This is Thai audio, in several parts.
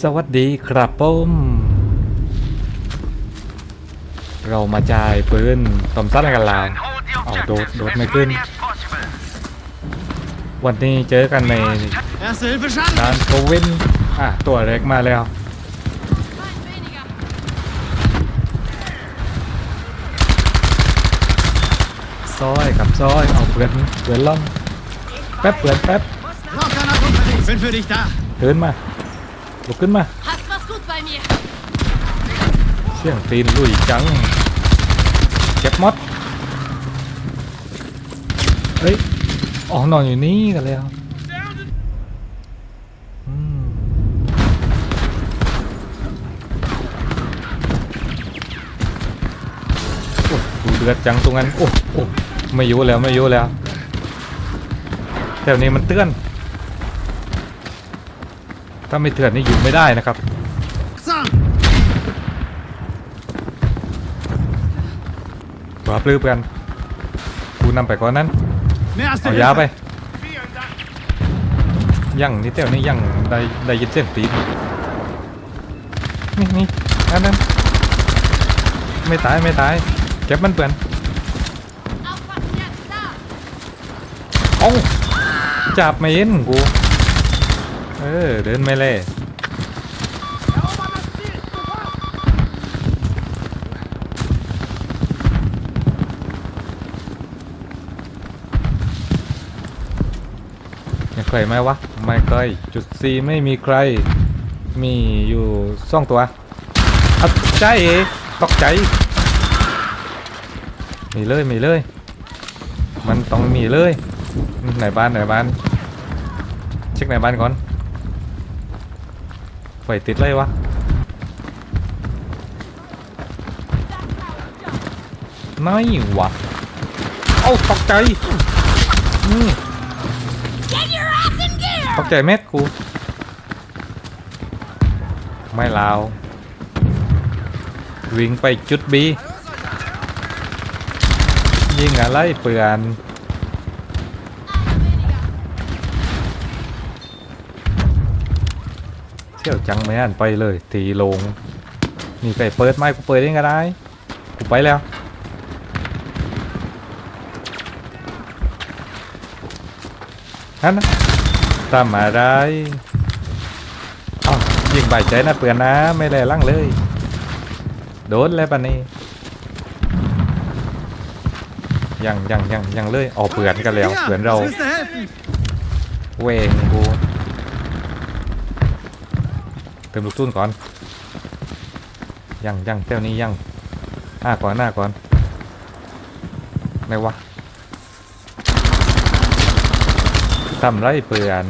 สวัสดีครับผมเรามาจ่ายปืนตอมสั้นกันลาว Oh, Oh, don't, don't- don't don't make make it. it. วันนี้เจอกันใน Erste Hilfe schaden! ร้านโควินอะตัวเล็กมาแล้วซอยกับซอยเอาเปือนเปือนล่องแป๊บเปือนแป๊บ Noch einer unterwegs! Bin für dich da! เดินมา ลุกขึ้นมา Hast was gut bei mir. เสียงตีนลุยจังเก็บมด เฮ้ยอ๋อนอนอยู่นี่กันแล้วอืมโอ้ดูเดือดจังตรงนั้น โอ้โอ้ไม่อยู่แล้วไม่อยู่แล้วแต่วันนี้มันเตือน ถ้าไม่เตือนนี่อยู่ไม่ได้นะครับ Zahn! ตัวปลื้มกันกูนำไปก่อนนั้น Mehr erste เอายาไป Hilfe! ยั่งนี่เต้วนี่ยั่งได้ได้ยินเสียงตีนนี่นี่อันนั้นไม่ตายไม่ตายเก็บมันเปื่อน Aufpassen jetzt, da. เอ้าจับไม่เห็นกู เออ เดินไม่เล่ยังใครไหมวะ ไม่เคยจุดซีไม่มีใคร มีอยู่สองตัวเอาใจเอ๋ตกใจ มีเลยมีเลย มันต้องมีเลย ไหนบ้านไหนบ้าน เช็คไหนบ้านก่อน ไฟติดเลยวะน้อยวะเอ้าตกใจอืมตกใจเม็ดกู ไม่ลาว วิ่งไปจุดบียิงอะไรเปลือน ที่ยวจังไม่นไปเลยทีลง นี่ไก่เปิดไหมกูเปิดเองก็ได้กูไปแล้วฮันนะทำอะไรอ้ายิงใบใจนะเปลือนนะไม่ได้ลั่งเลย โดนแล้วปะนี่ยังยังยังยังเลยออกเปลือนกันแล้วเปลือนเราเวงกู ติมลูกตุ้นก่อนยังยังเต้วนี้ยังหน้าก่อนหน้าก่อนไหนวะทำไรเปื่อน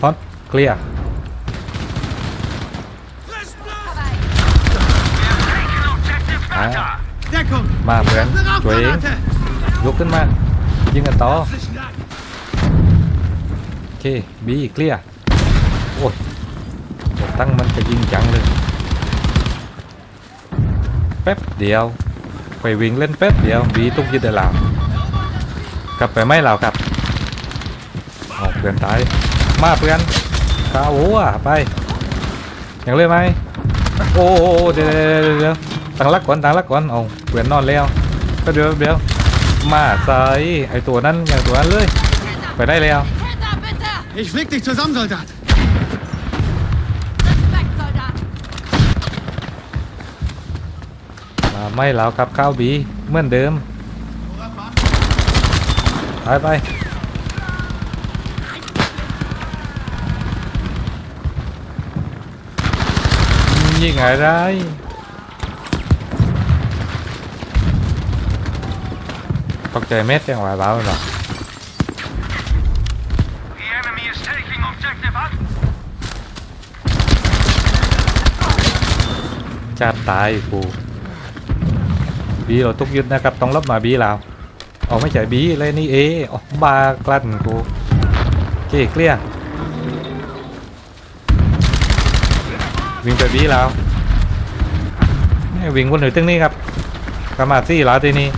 พอดเคลียร์ Taking objective Bertha. Deckung! มาเพื่อน Eine ช่วยเองยกขึ้นมายิงกันต่อโอเคบีเคลียร์โอ้ยตั้งมันจะยิงจังเลยแป๊บเดียวไปวิ่งเล่นแป๊บเดียวบีตุกยึดได้แล้วกลับไปไม่แล้วครับออกเพื่อนตายมาเพื่อนข้าวหัวไปยังเลยไหมโอ้โอ้โอ้เดี๋ยวเดี๋ยวเดี๋ยวเดี๋ยว ตั้งรักก่อนตั้งรักก่อนเอาเพื่อนนอนแล้วก็เดี๋ยวเดี๋ยวมาใส่ไอตัวนั้นอย่างตัวนั้นเลย ไปได้แล้ว Hinter, bitte. Ich flieg dich zusammen, Soldat! Respekt, Soldat. อ่าไม่แล้วครับข้าวบีเหมือนเดิมไปไปยิงอะไร ตกใจเม็ดยังไหวบ้าหรอ The enemy is taking objective Alpha. จะตายกูบีเราตุกยึดนะครับ ต้องรับมาบีเราเอาไม่ใช่บีเลยนี่เอออกบากลั่นกูเจ๊เกลี้ยงวิ่งไปบีเราเนี่วิ่งวนถึงตึงนี้ครับกามาซี่แล้วทีนี้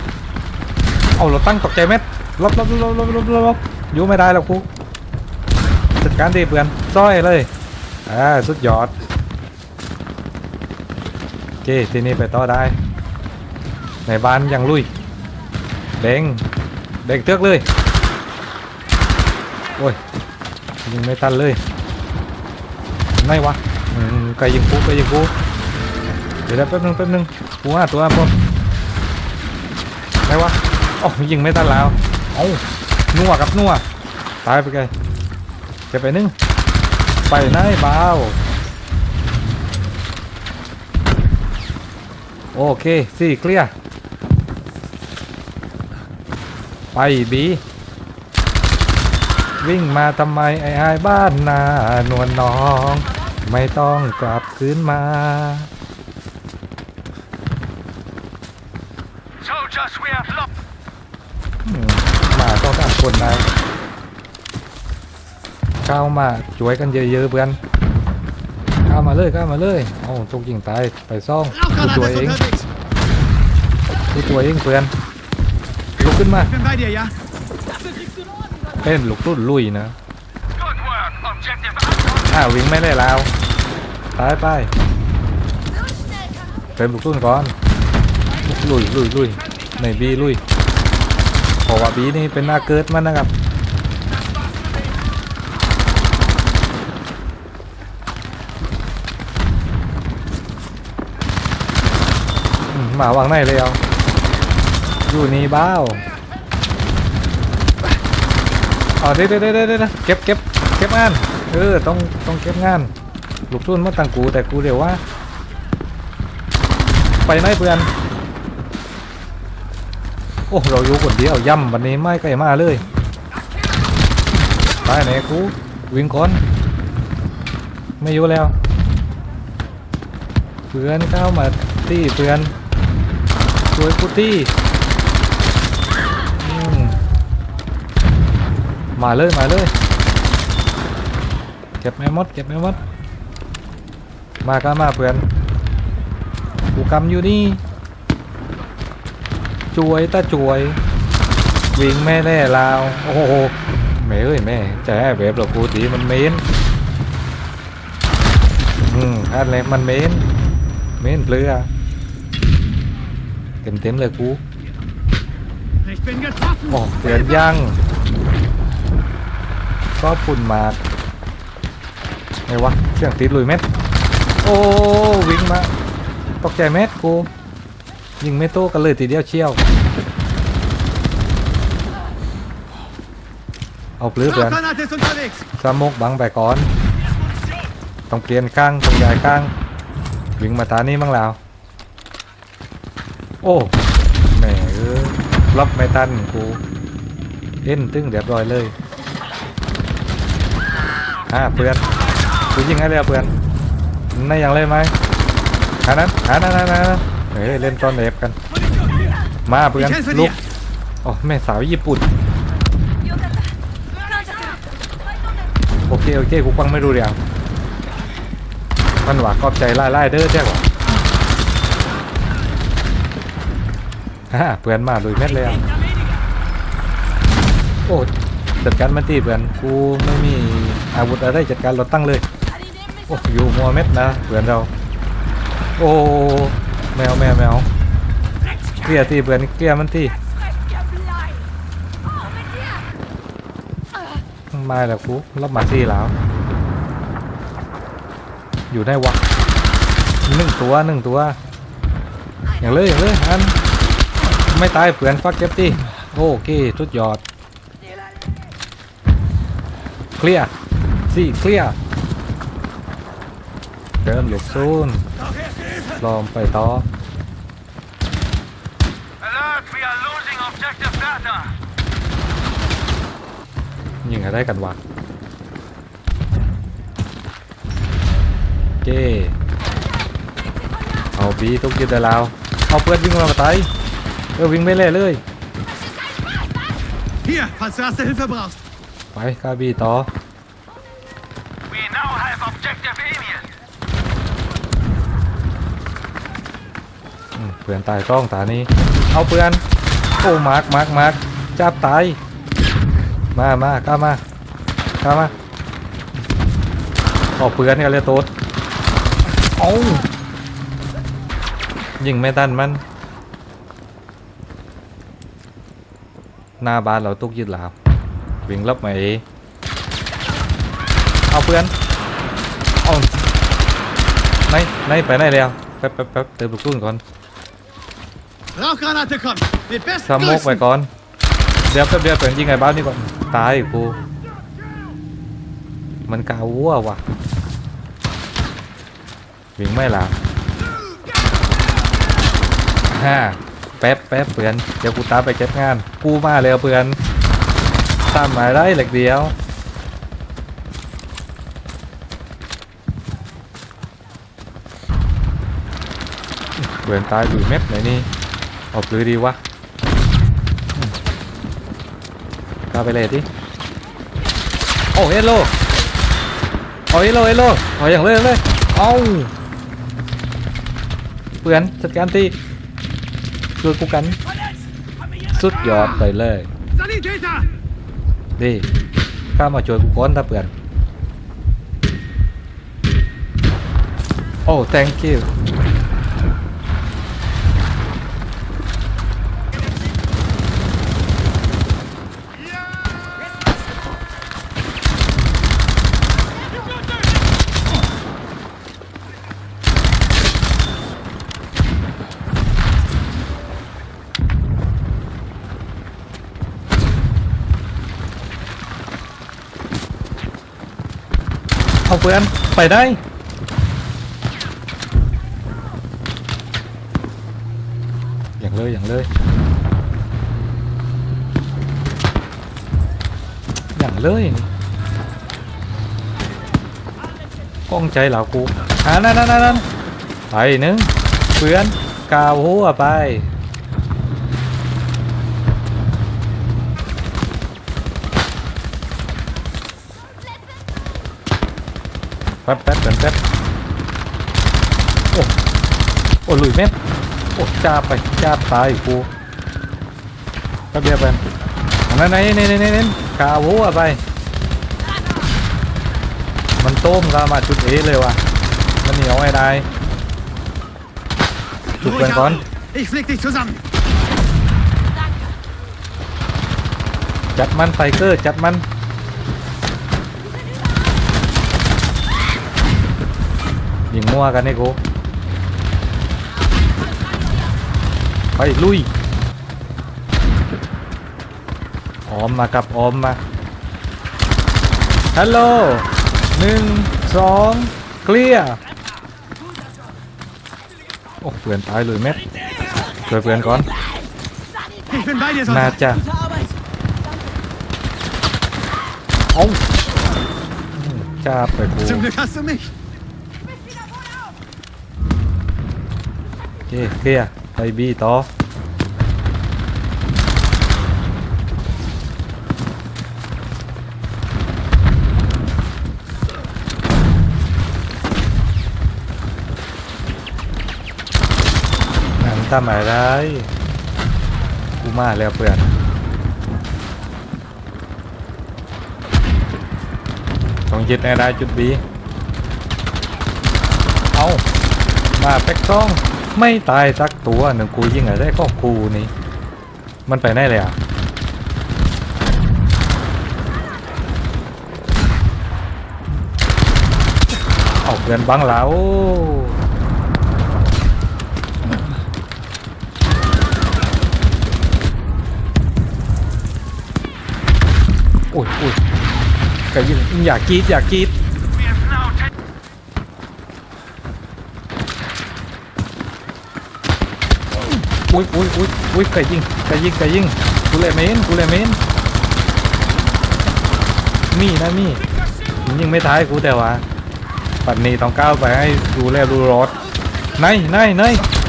เอาเราตั้งตกใจเม็ดลบลบลบลบลบลบลบอยู่ไม่ได้แล้วกูจัดการดีเพื่อนซ้อยเลยอ่าสุดยอดโอเคทีนี้ไปต่อได้ ในบ้านยังลุยเด้งเด้งเทือกเลยโอ้ยยิงไม่ทันเลยไม่วะอืมไกยิงกูไกยิงกูเดี๋ยวแป๊บนึงแป๊บนึงกูห้าตัวพวกไม่วะ โอ้ยิงไม่ทันแล้วเอ้านัวกับนัวตายไปไกลเก็บไปนึ่งไปไหนเบาโอเคสี่เคลียร์ไปบีวิ่งมาทำไมไอ้ไอ้ายบ้านนานวลน้อง ไม่ต้องกลับคืนมา Soldiers, we have lost. อืมมาต้องการ คนนายเข้ามาช่วยกันเยอะๆเพื่อนเข้ามาเลยเข้ามาเลยเอาทุกยิงตายไปซ่องกูตัว Rauchgranate เอง ist unterwegs. กูตัวเองเพื่อนลุกขึ้นมา Ich bin bei dir, ja? เล่นลุกรุ่นลุยนะ Good work. Objective Anton. อ้าววิ่งไม่ได้แล้วตายไป So schnell kann เต็มลูกตุ้นก่อนลุยลุยลุยในบีลุยเพ ราะว่าบีนี่เป็นหน้าเกิดมันนะครับมาวางในเลยเอาอยู่นี่บ้าวอ๋อเดี๋ยวเดี๋ยวเดี๋ยวเดี๋ยวเก็บเก็บเก็บงาน เออ ต้อง ต้องเก็บงาน ลูกตุ้นมาตังกูแต่กูเดี๋ยวว่า ไปไหนเพื่อน โอ้เราอยู่คนเดียวย่ำวันนี้ไม่ไกลมาเลยไปไหนกูวิ่งก่อนไม่อยู่แล้ว เพื่อนเข้ามาตีเพื่อนช่วยกูตีอืมาเลยมาเลยเก็บแม่มดเก็บแม่มดมาก็มาเพื่อนกูกำอยู่นี่ ช่วยตาช่วย วิ่งแม่แน่ลาว โอ้โหแม่เอ้ยแม่จะให้แบบเรากูตีมันเมนอืมอันแรกมันเมน เมนเปลือเต็มเต็มเลยกูโอ้เตือนยังก็ปุ่นมาไงวะเสียงติดลุยเม็ด โอ้วิ่งมาตกใจเม็ดกู ยิงไม่โต้กันเลยทีเดียวเชี่ยว เอาปลื้อเพื่อน Rauchgranate ist unterwegs. สมกบังไปก่อนต้องเปลี่ยนข้างต้องย้ายข้างวิ่งมาทานี้บ้างแล้วโอ้แหม่เออรับไม่ทันกูเอ็นตึงเรียบร้อยเลยอ่าเพื่อนกูยิงให้เลยเพื่อนในอย่างเลยไหมหานั้นหานั้นหานั้น เฮ้ยเล่นตอนเอฟกัน มาเพื่อน Ich helfe ลุก dir. โอ้แม่สาวญี่ปุ่น โอเคโอเคกูฟังไม่รู้เรื่องมันว่าขอบใจไล่ไล่เด้อแจ้งว่าฮ่าเพื่อนมาลุยเม็ดเลยอะโอ้จัดการมันตีเพื่อนกูไม่มีอาวุธอะไรจัดการรถตั้งเลย โอ้อยู่มัวเม็ดนะเพื่อนเรา โอ้ แมวแมวแมวเกลียตีเพื่อนเกลียมันตีมาแล้วกูรับมาซี่แล้ว อยู่ได้วะหนึ่งตัวหนึ่งตัว อย่างเลยอย่างเลยอันไม่ตายเผื่อนฟักเก็บตีโอเคสุดยอด เคลียร์สี่เคลียร์เดิมหลบซูนลองไปต่อ Alert, we are losing objective data. ยิ งอะไรกันวะเจเอาบีทุกยิดได้แล้วเอาเพื่อนวิ่งมาตายเออวิ่งไม่เล่เลย Hier, falls du erste Hilfe brauchst. ไปกาบีต่อ We now have objective Alien. อืมเพื่อนพื่อนตายต้องตานี้ เอาเพื่อน โอ้มาร์กมาร์กมาร์กจับตาย มามากล้ามากล้ามาออกเพื่อนกันเลยโต๊ดเอายิงไม่ตันมัน หน้าบ้านเราตุกยึดหลาววิ่งลบมาเอเอาเพื่อนเอาไหนไหนไปไหนแล้วแป๊บแป๊บแป๊บเติมลูกตุ้นก่อน Rauchgranate kommt. Mit สโมกไป besten ก่อน เดี๋ยวแป๊บเดียวเปิดยิงไงบ้านนี่ก่อน ตายกู มันกาวัวว่ะ วิ่งไม่หลับฮ่าแป๊บแป๊บเพื่อน เดี๋ยวกูตามไปเก็บงาน กูมาแล้วเพื่อนตามมาได้เหล็กเดียวเพื่อนตายอยู่เม็ดไหนนี่เออกเลยดีวะ กาไปเลยดิโอ้เฮลโลโอ้เฮลโลเฮลโลเอาอย่างเลยอย่างเลยเอาเปือนจัดการตีช่วยกูกัน สุดยอดไปเลยดิข้ามาช่วยกูก้อนถ้าเปือนโอ้ thank you เอาเพื่อนไปได้ อย่างเลยอย่างเลยอย่างเลยก้องใจเหล่ากูอ่านั่นนั่นนั่นไปหนึ่งเพื่อนกาวหัวไป ป๊บแป๊บเดี๋ยวแป๊บโอ้โอ้ลุยแม่โอ้จ้าไปจ้าตายกูแป๊บเดียวไปนั่นไหนนี่นี่นี่นี่กาวัวไป มันต้มกามาจุดเอเลยว่ะมันเหนียวไอ้ได้จุดเพื่อนก่อน Ich flick dich zusammen. จัดมันไทเกอร์จัดมัน ยิงมั่วกันนี่กูไปลุยออมมากับออมมาฮัลโหลหนึ่งสองเคลียร์โอ้เพื่อนตายเลยเม็ดช่วยเพื่อนก่อน Ich bin bei dir, น่า Soldat. จะเอาจ้าไปกู Zum Glück hast du mich. โอเคเคลียร์ไปบีต่อนั่นทำอะไรกูมาแล้วเพื่อน ต้องยึดแน่ได้จุดบี เอา มาเป็กต้อง ไม่ตายสักตัวหนึ่งกูยิงอะไรก็กูนี่ มันไปไหนเลยอะเอาเพื่อนบังแล้วโอ้ยโอ้ยกยิงอยากกรีดอยากกรีด We have now taken อุ้ยอุ้ยอุ้ยอุ้ยไก่ยิงไก่ยิงไก่ยิงกูเลยเมนกูเลยเมนมีนะมียิงไม่ท้ายกูแต่ว่าปัดนี้ต้องก้าวไปให้ดูแลดูรถไหนไหนไหน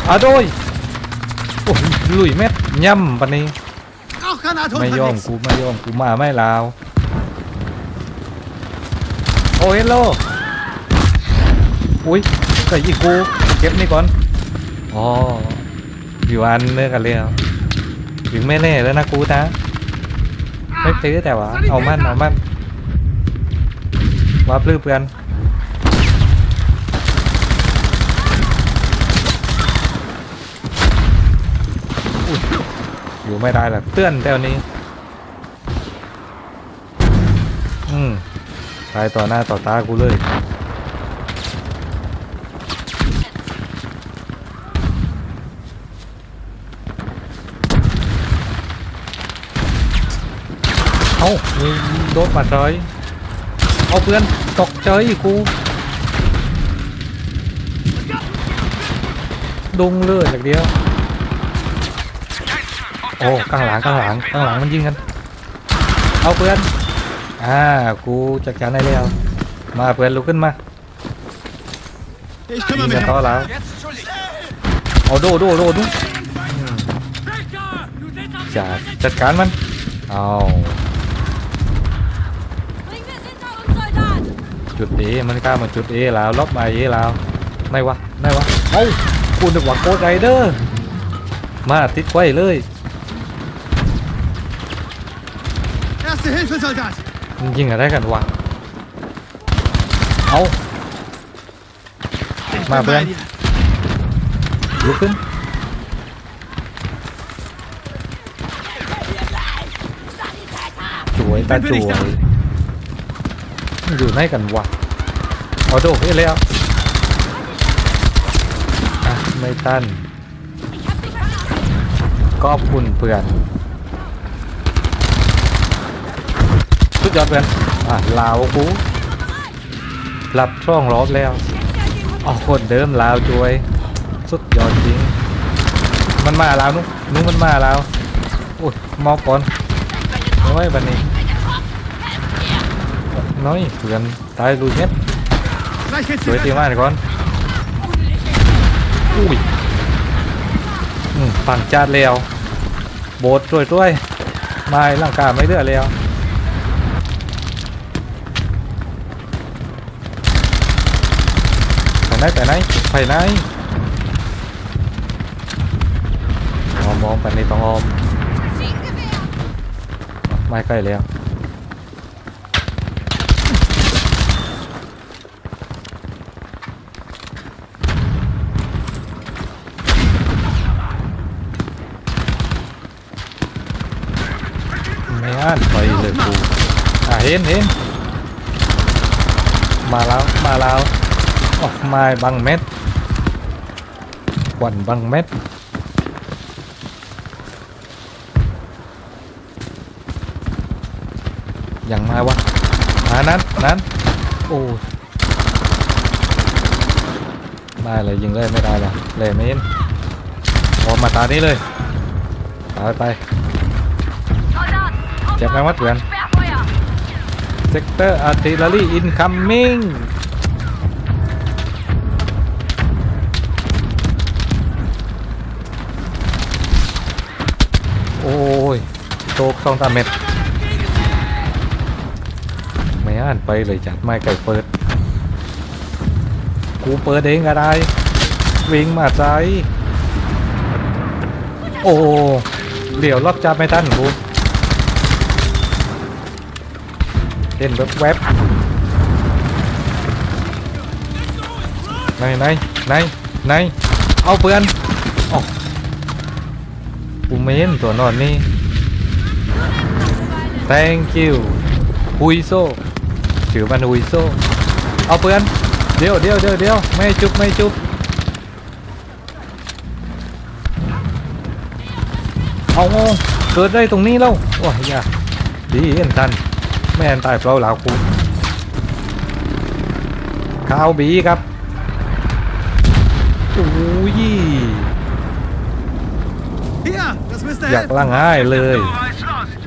อะโดยโอ้ยลุยเม็ดย่ำปัดนี้ไม่ยอมกูไม่ยอมกูมาไม่ลาวโอ้เฮลโลอุ้ยไก่ยิงกูเก็บนี่ก่อนอ๋อ อยู่อันเนื้อกันเลยยิงไม่แน่แล้วนะกูนะไม่ตื้อแต่ว่าเอามันเอามันว่าปลื้มเพื่อนอุ๊ยอยู่ไม่ได้หรอกเตือนแถวนี้ อืมตายต่อหน้าต่อตากูเลย เอามีโดนมาเฉยเอาเพื่อนตกเฉยกูดุงเลือดอย่างเดียวโอ้ข้างหลังข้างหลังข้างหลังมันยิงกันเอาเพื่อนอ่ากูจัดการได้แล้วมาเพื่อนลุกขึ้นมายิงกันต่อแล้วเอาโดโดโดดูจัดจัดการมันเอา จุดเอมันกล้ามาจุดเอแล้วลบมาเอแล้วไม่วะไม่วะเอ้ากูนึกว่าโคดไรเดอร์มาติดไว้เลย Erste Hilfe, Soldat. มันยิงอะไรกันวะเอา Ich Mal bin bei Bren. dir. ลุกขึ้นสวยตาจวยมัน อยู่ไหนกันวะเอโดเฮ้แล้วไม่ตันก็คุณเพื่อนสุดยอดเพื่อนอะลาวกูรับช่องรอบแล้วอ๋อคนเดิมลาวจวย สุดยอดจริง มันมาลาวนุ๊กนุ๊กมันมาลาวอุ้ยมองก่อนน้ยบันนี้ น้อยเพื่อนตายลุยเม็ด Gleich geht's สวย dir ตี besser. มากก่อนอุ้ยฝั่งจาดแล้ว โบดช่วยด้วยไม้ร่างกายไม่เลือแล้วไปไหนไปไหนไปไหนมองมองไปในต้องอมไม่ใกล้แล้ว ไม่อ่านไปเลยกูอะเห็นเห็นมาแล้วมาแล้วออกมาบังเม็ดควันบังเม็ดยังมาวะมานั้นนั้นโอ้ยได้เลยยิงเลยไม่ได้ละเลยไม่เห็นออมาตานี้เลยตายไป Soldat! Auf Check mal was, Bren. Sperrfeuer! เซกเตอร์อาร์ติล r รี่อินคัมมิ่งโอ้ยโตกสองตาเม็ดไม่อ่านไปเลยจัดไม่ไก่เปิด กูเปิดเองก็ได้ วิ่งมาใจ โอ้เหลียวรอบจับไม่ทันกู เล่นแบบแวบไหนไหนไหนไหนเอาเพื่อนออกูไม่เห็นตัวนอนนี่ thank you ฮุยโซชื่อมันฮุยโซเอาเพื่อนเดี๋ยวเดี๋ยวเดี๋ยวเดี๋ยวไม่จุบไม่จุบเอางงเกิดได้ตรงนี้แล้วโอ้ยอย่าดีเอ็นทัน ม่อันตายเปล่าหลาวกูข้าวบีครับโอ้ย Hier, das müsste อยาก helfen. ล่างง่ายเลย Dora ist lost.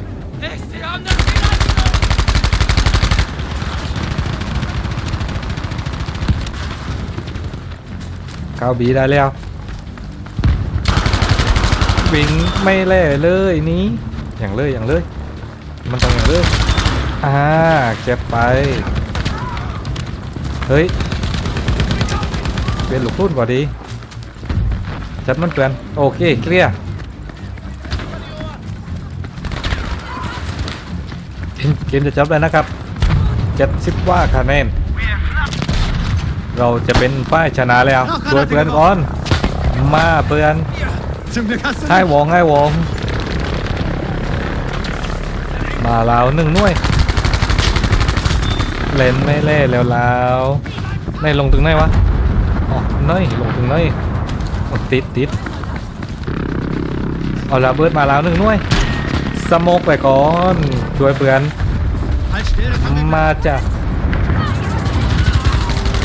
Sie haben das Finanzamt! ข้าวบีได้แล้ววิ่งไม่แล่เลยนี้อย่างเลยอย่างเลย มันต้องอย่างเลย อ่าเก็บไป เฮ้ยเป็นลูกทุ่นกว่าดี จัดมันเพื่อนโอเคเคลียร์เกมจะจบแล้วนะครับ70ว่าคะแนนเราจะเป็นฝ่ายชนะแล้วช่วยเพื่อนก่อน มาเพื่อนให้วงให้วง มาแล้วหนึ่งน่วย เลนไม่เล่แล้วแล้วในลงถึงไหนวะอ๋อเนยลงถึงเนยโอ้ติดติดเอาละเบิดมาแล้วหนึ่งน่วยสโมกไปก่อนช่วยเพื่อนมาจ้ะ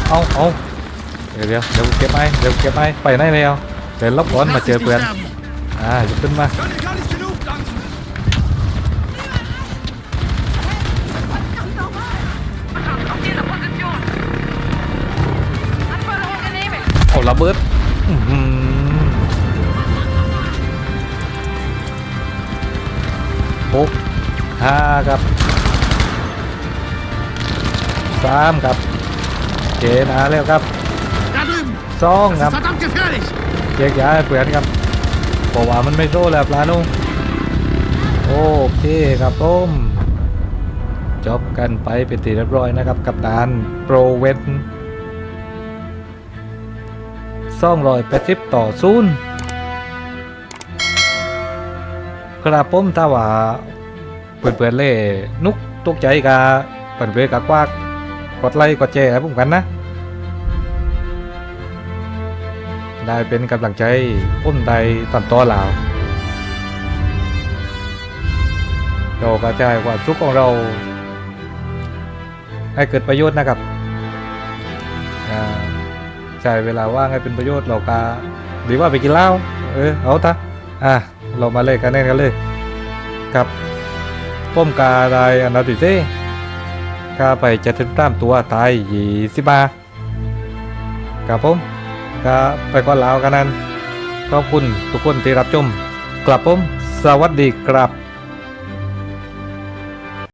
เอาเอาเดี๋ยวเดี๋ยวเดี๋ยวเก็บไอ้เดี๋ยวเก็บไอ้ไปไหนแล้วเดี๋ยวลบก่อนมาเจอเพื่อนอ่าจะขึ้นมา เอาระเบิดอื้อหือหกห้าครับสามครับเจนาแล้วครับ Da drüben. สองค Das รับ ist verdammt gefährlich. เจ๊กย้ายเปลี่ยนครับเพราะว่ามันไม่โซ่แล้วปลานุ่งโอเคครับผมจบกันไปเป็นที่เรียบร้อยนะครับ กับดานโปรเวท ซ่องร้อยแปดสิบต่อศูนย์กระผมถ้าว่าเพื่อนๆเล่นุกตกใจกาเพื่อนๆกากวากกดไลค์กดแชร์ให้ผมกันนะ ได้เป็นกำลังใจพุ่นใดตอนต่อลาวเรากระจายความทุกข์ของเรา ให้เกิดประโยชน์นะครับอ่า ใช้เวลาว่างให้เป็นประโยชน์เรากาหรือว่าไปกินเหล้าเออเอาตะอะเรามาเล่นกันแน่นกันเลยกับป้มกาไดอันดับที่สี่กาไปจ็ดสิบสามตัวตายยี่สิบมากับผมก็ไปก่อนแล้วกันนั้นขอบคุณทุกคนที่รับชมกลับผม สวัสดีครับ